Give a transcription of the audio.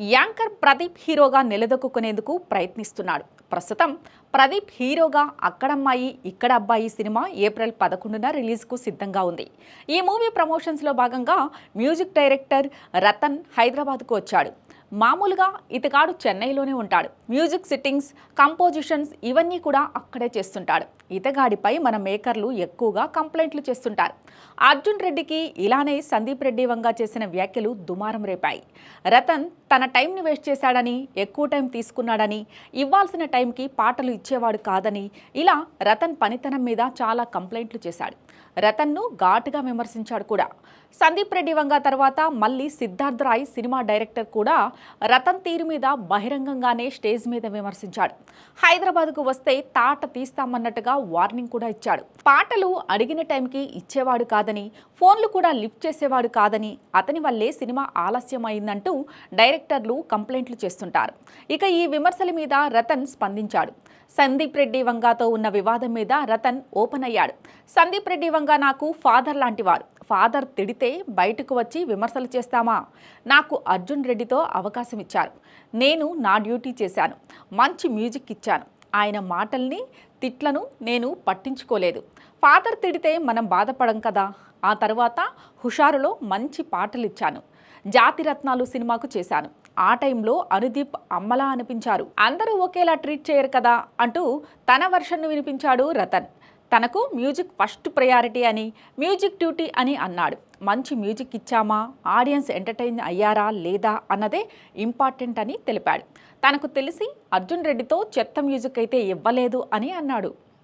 Anchor Pradeep హీరోగా నిలదొక్కునేందుకు ప్రయత్నిస్తున్నాడు. ప్రస్తుతం ప్రదీప్ హీరోగా అక్కడమ్మాయి ఇక్కడ అబ్బాయి సినిమా ఏప్రిల్ పదకొండున రిలీజ్కు సిద్ధంగా ఉంది. ఈ మూవీ ప్రమోషన్స్లో భాగంగా మ్యూజిక్ డైరెక్టర్ రతన్ హైదరాబాద్కు వచ్చాడు. మామూలుగా ఇతగాడు చెన్నైలోనే ఉంటాడు. మ్యూజిక్ సిట్టింగ్స్ కంపోజిషన్స్ ఇవన్నీ కూడా అక్కడే చేస్తుంటాడు. ఇతగాడిపై మన మేకర్లు ఎక్కువగా కంప్లైంట్లు చేస్తుంటారు. అర్జున్ రెడ్డికి ఇలానే సందీప్ రెడ్డి వంగా చేసిన వ్యాఖ్యలు దుమారం రేపాయి. రతన్ తన టైంని వేస్ట్ చేశాడని ఎక్కువ టైం తీసుకున్నాడని ఇవ్వాల్సిన టైంకి పాటలు ఇచ్చేవాడు కాదని ఇలా రతన్ పనితనం మీద చాలా కంప్లైంట్లు చేశాడు. రతన్ను ఘాటుగా విమర్శించాడు కూడా. సందీప్ రెడ్డి వంగ తర్వాత మళ్ళీ సిద్ధార్థ్ రాయ్ సినిమా డైరెక్టర్ కూడా రతన్ తీరు మీద బహిరంగంగానే స్టేజ్ మీద విమర్శించాడు. హైదరాబాద్కు వస్తే తాట తీస్తామన్నట్టుగా వార్నింగ్ కూడా ఇచ్చాడు. పాటలు అడిగిన టైంకి ఇచ్చేవాడు కాదని ఫోన్లు కూడా లిఫ్ట్ చేసేవాడు కాదని అతని వల్లే సినిమా ఆలస్యమైందంటూ డైరెక్టర్లు కంప్లైంట్లు చేస్తుంటారు. ఇక ఈ విమర్శల మీద రతన్ స్పందించాడు. సందీప్ రెడ్డి వంగాతో ఉన్న వివాదం మీద రతన్ ఓపెన్ అయ్యాడు. సందీప్ రెడ్డి వంగ నాకు ఫాదర్ లాంటివారు. ఫాదర్ తిడితే బయటకు వచ్చి విమర్శలు చేస్తామా? నాకు అర్జున్ రెడ్డితో అవకాశం ఇచ్చారు. నేను నా డ్యూటీ చేశాను. మంచి మ్యూజిక్ ఇచ్చాను. ఆయన మాటల్ని తిట్లను నేను పట్టించుకోలేదు. ఫాదర్ తిడితే మనం బాధపడం కదా? ఆ తర్వాత హుషారులో మంచి పాటలు ఇచ్చాను జాతిరత్నాలు సినిమాకు చేశాను. ఆ టైంలో అనుదీప్ అమ్మలా అనిపించారు. అందరూ ఒకేలా ట్రీట్ చేయరు కదా? అంటూ తన వర్షన్ను వినిపించాడు రతన్. తనకు మ్యూజిక్ ఫస్ట్ ప్రయారిటీ అని మ్యూజిక్ డ్యూటీ అని అన్నాడు. మంచి మ్యూజిక్ ఇచ్చామా? ఆడియన్స్ ఎంటర్టైన్ అయ్యారా లేదా అన్నదే ఇంపార్టెంట్ అని తెలిపాడు. తనకు తెలిసి అర్జున్ రెడ్డితో చెత్త మ్యూజిక్ అయితే ఇవ్వలేదు అని అన్నాడు.